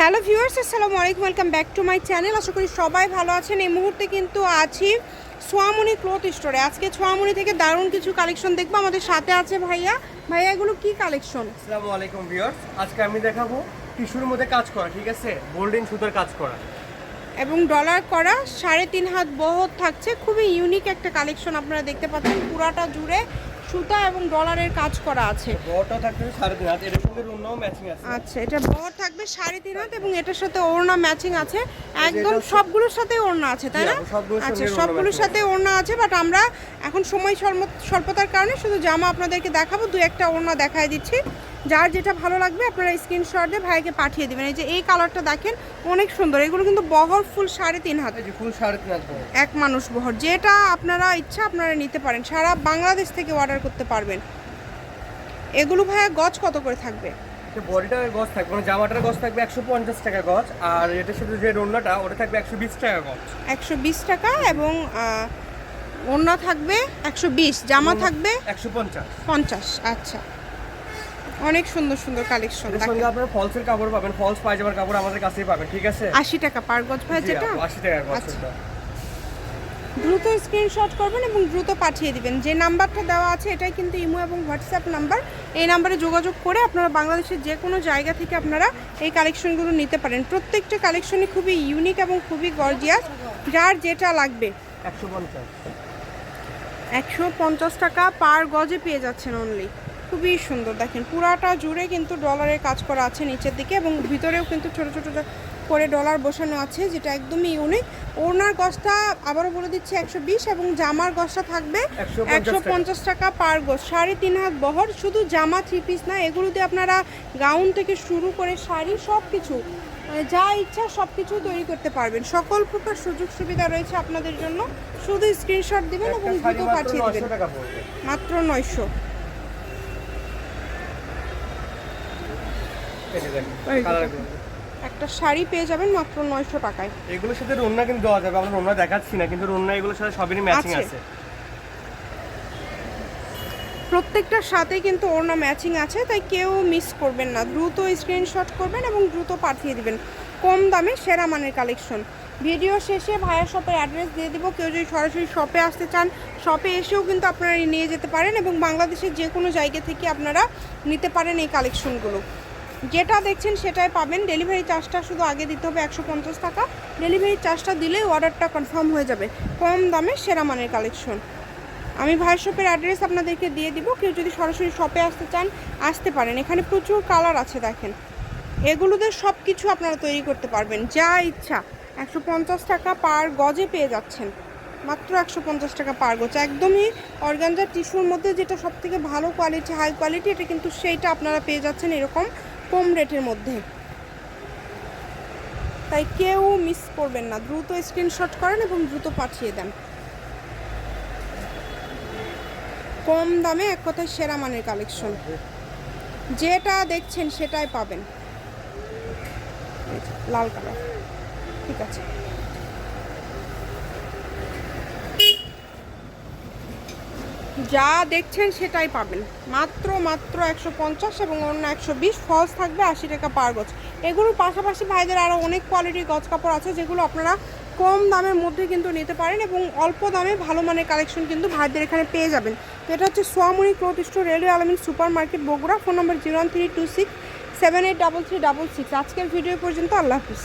Hello viewers আসসালামু আলাইকুম welcome back to my channel. আশা করি সবাই ভালো আছেন। এই মুহূর্তে কিন্তু আছি সোয়ামণি ক্লথ স্টোরে। আজকে সোয়ামণি থেকে দারুণ কিছু কালেকশন দেখব। আমাদের সাথে আছে ভাইয়া। ভাইয়া এগুলো কি কালেকশন? আসসালামু আলাইকুম ভিউয়ার্স আজকে আমি দেখাবো টিস্যুর মধ্যে কাজ করা ঠিক আছে? গোল্ডেন সুতার কাজ করা। এবং ডলার করা সাড়ে তিন হাত বহর থাকছে। খুবই ইউনিক একটা কালেকশন আপনারা দেখতে পাচ্ছেন। পুরাটা জুড়ে সুতা এবং ডলারের কাজ করা আছে। আচ্ছা এটা বর থাকবে সাড়ে তিন হাত এবং এটার সাথে ওড়না ম্যাচিং আছে। একদম সবগুলোর সাথে ওড়না আছে তাই না? আচ্ছা সবগুলোর সাথে ওড়না আছে বাট আমরা এখন সময় স্বল্প- স্বল্পতার কারণে শুধু জামা আপনাদেরকে দেখাবো দু একটা ওড়না দেখায় দিচ্ছি। যার যেটা ভালো লাগবে আপনারা স্ক্রিনশট দিয়ে ভাইকে পাঠিয়ে দেবেন। এই যে এই কালারটা দেখেন অনেক সুন্দর। এগুলো কিন্তু বহর ফুল সাড়ে তিন হাত। ফুল সাড়ে তিন হাত এক মানুষ বহর। যেটা আপনারা ইচ্ছা আপনারা নিতে পারেন। সারা বাংলাদেশ থেকে অর্ডার করতে পারবেন। এগুলো ভাইয়া গজ কত করে থাকবে? বডিটার গজ থাকবে মানে জামাটার গজ থাকবে একশো পঞ্চাশ টাকা গজ আর এটার সাথে যে রোনাটা ওটা থাকবে একশো বিশ টাকা গজ। একশো বিশ টাকা এবং ওড়না থাকবে একশো বিশ জামা থাকবে একশো পঞ্চাশ। পঞ্চাশ। আচ্ছা। অনেক সুন্দর সুন্দর কালেকশন সঙ্গে আপনারা ফলসের কাপড় পাবেন ফলস পায়জামার কাপড় আমাদের কাছেই পাবেন ঠিক আছে? আশি টাকা পার গজ ভাই যেটা? আপু, আশি টাকা গজ আচ্ছা। দ্রুত স্ক্রিনশট করবেন এবং দ্রুত পাঠিয়ে দিবেন। যে নাম্বারটা দেওয়া আছে এটাই কিন্তু ইমো এবং হোয়াটসঅ্যাপ নাম্বার। এই নাম্বারে যোগাযোগ করে আপনারা বাংলাদেশের যে কোনো জায়গা থেকে আপনারা এই কালেকশনগুলো নিতে পারেন। প্রত্যেকটা কালেকশনই খুবই ইউনিক এবং খুবই গর্জিয়াস যার যেটা লাগবে। একশো পঞ্চাশ। একশো পঞ্চাশ টাকা পার গজে পেয়ে যাচ্ছেন অনলি খুবই সুন্দর। দেখেন পুরাটা জুড়ে কিন্তু ডলারের কাজ করা আছে নিচের দিকে এবং ভিতরেও কিন্তু ছোট ছোট করে ডলার বসানো আছে যেটা একদমই ইউনিক ওনার গজটা আবারও বলে দিচ্ছি একশো বিশ এবং জামার গজটা থাকবে একশো পঞ্চাশ টাকা। পার গজ সাড়ে তিন হাত বহর শুধু জামা থ্রি পিস না এগুলোতে আপনারা গাউন থেকে শুরু করে শাড়ি সব কিছু মানে যা ইচ্ছা সব কিছু তৈরি করতে পারবেন। সকল প্রকার সুযোগ সুবিধা রয়েছে আপনাদের জন্য। শুধু স্ক্রিনশট দিবেন এবং দ্রুত পাঠিয়ে দিবেন। মাত্র নয়শো এই যে দেখেন এই যে কালারগুলো একটা শাড়ি পেয়ে যাবেন মাত্র নয়শো টাকায়। এগুলোর সাথে রন্না কিন্তু দেওয়া যাবে আমরা রন্না দেখাচ্ছি না কিন্তু রন্না এগুলোর সাথে সবেরই ম্যাচিং আছে। প্রত্যেকটার সাথে কিন্তু ওড়না ম্যাচিং আছে তাই কেউ মিস করবেন না। দ্রুত স্ক্রিনশট করবেন এবং দ্রুত পাঠিয়ে দিবেন। কম দামে সেরা মানের কালেকশন ভিডিও শেষে ভাইয়া শপের অ্যাড্রেস দিয়ে দিব। কেউ যদি সরাসরি শপে আসতে চান শপে এসেও কিন্তু আপনারা নিয়ে যেতে পারেন এবং বাংলাদেশের যে কোনো জায়গা থেকে আপনারা নিতে পারেন এই কালেকশনগুলো যেটা দেখছেন সেটাই পাবেন। ডেলিভারি চার্জটা শুধু আগে দিতে হবে একশো পঞ্চাশ টাকা। ডেলিভারি চার্জটা দিলেই অর্ডারটা কনফার্ম হয়ে যাবে। কম দামে সেরা মানের কালেকশন আমি ভাই শপের অ্যাড্রেস আপনাদেরকে দিয়ে দিব। কেউ যদি সরাসরি শপে আসতে চান, আসতে পারেন। এখানে প্রচুর কালার আছে দেখেন। এগুলোতে সব কিছু আপনারা তৈরি করতে পারবেন। যা ইচ্ছা। একশো পঞ্চাশ টাকা পার গজে পেয়ে যাচ্ছেন। মাত্র একশো পঞ্চাশ টাকা পার গজ। একদমই অর্গানজা টিস্যুর মধ্যে যেটা সব থেকে ভালো কোয়ালিটি হাই কোয়ালিটি এটা কিন্তু সেইটা আপনারা পেয়ে যাচ্ছেন এরকম কম রেটের মধ্যে। তাই কেউ মিস করবেন না। দ্রুত স্ক্রিনশট করেন এবং দ্রুত পাঠিয়ে দেন। কম দামে এক কথায় সেরা মানের কালেকশন যেটা দেখছেন সেটাই পাবেন। লাল কালার ঠিক আছে। যা দেখছেন সেটাই পাবেন। মাত্র মাত্র একশো পঞ্চাশ এবং অন্য একশো বিশ ফলস থাকবে আশি টাকা পার গজ। এগুলোর পাশাপাশি ভাইদের আরও অনেক কোয়ালিটির গজ কাপড় আছে, যেগুলো আপনারা কম দামের মধ্যে কিন্তু নিতে পারেন এবং অল্প দামে ভালো মানের কালেকশন কিন্তু ভাইদের এখানে পেয়ে যাবেন। তো এটা হচ্ছে Swamani cloth store, railway Almin super market Bogura. Phone number zero one three two six seven eight double three double six. আজকের ভিডিও পর্যন্ত আল্লাহ হাফিজ।